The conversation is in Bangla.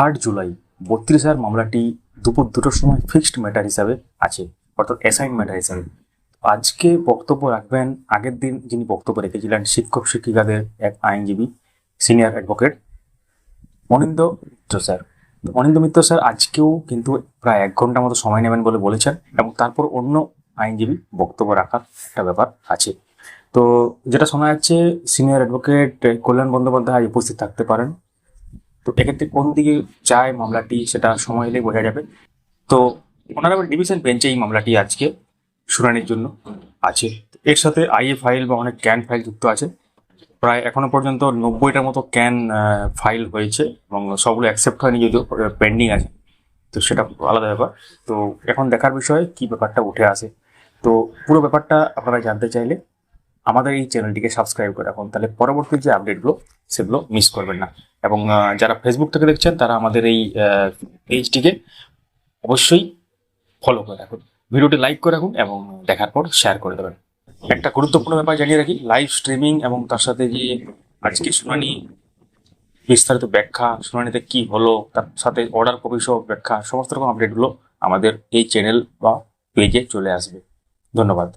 থার্ড জুলাই বত্রিশ হাজার মামলাটি দুপুর দুটোর সময় ফিক্সড ম্যাটার হিসাবে আছে, অর্থাৎ অ্যাসাইন ম্যাটার হিসাবে। আজকে বক্তব্য রাখবেন, আগের দিন যিনি বক্তব্য রেখেছিলেন, শিক্ষক শিক্ষিকাদের এক আইনজীবী senior advocate Anindo Mitra sir. Anindo Mitra sir আজকেও কিন্তু প্রায় এক ঘণ্টা মতো সময় নেবেন বলে বলেছেন এবং তারপর অন্য আইনজীবী বক্তব্য রাখার একটা ব্যাপার আছে। তো যেটা শোনা যাচ্ছে সিনিয়র অ্যাডভোকেট কল্যাণ বন্দ্যোপাধ্যায় উপস্থিত থাকতে পারেন। তো এক্ষেত্রে কোন দিকে যায় মামলাটি সেটা সময় এলেই বোঝা যাবে। তো অনারেবল ডিভিশন বেঞ্চে এই মামলাটি আজকে শুনানির জন্য আছে। এর সাথে আইএ ফাইল বা অনেক ক্যান ফাইল যুক্ত আছে। প্রায় এখনও পর্যন্ত নব্বইটার মতো ক্যান ফাইল হয়েছে এবং সবগুলো অ্যাকসেপ্ট হয়নি যদিও পেন্ডিং আছে। তো সেটা আলাদা ব্যাপার। তো এখন দেখার বিষয় কি ব্যাপারটা উঠে আসে। তো পুরো ব্যাপারটা আপনারা জানতে চাইলে আমাদের এই চ্যানেলটিকে সাবস্ক্রাইব করে রাখুন। তাহলে পরবর্তী যে আপডেটগুলো সেগুলো মিস করবেন না। এবং যারা ফেসবুক থেকে দেখছেন, তারা আমাদের এই পেজটিকে অবশ্যই ফলো করে রাখুন। ভিডিওটি লাইক করে রাখুন এবং দেখার পর শেয়ার করে দেবেন। একটা গুরুত্বপূর্ণ ব্যাপার জানিয়ে রাখি লাইভ স্ট্রিমিং এবং তার সাথে যে আজকে শুনানি, বিস্তারিত ব্যাখ্যা, শুনানিতে কি হলো, তার সাথে অর্ডার কপি সহ ব্যাখ্যা, সমস্ত রকম আপডেটগুলো আমাদের এই চ্যানেল বা পেজে চলে আসবে। ধন্যবাদ।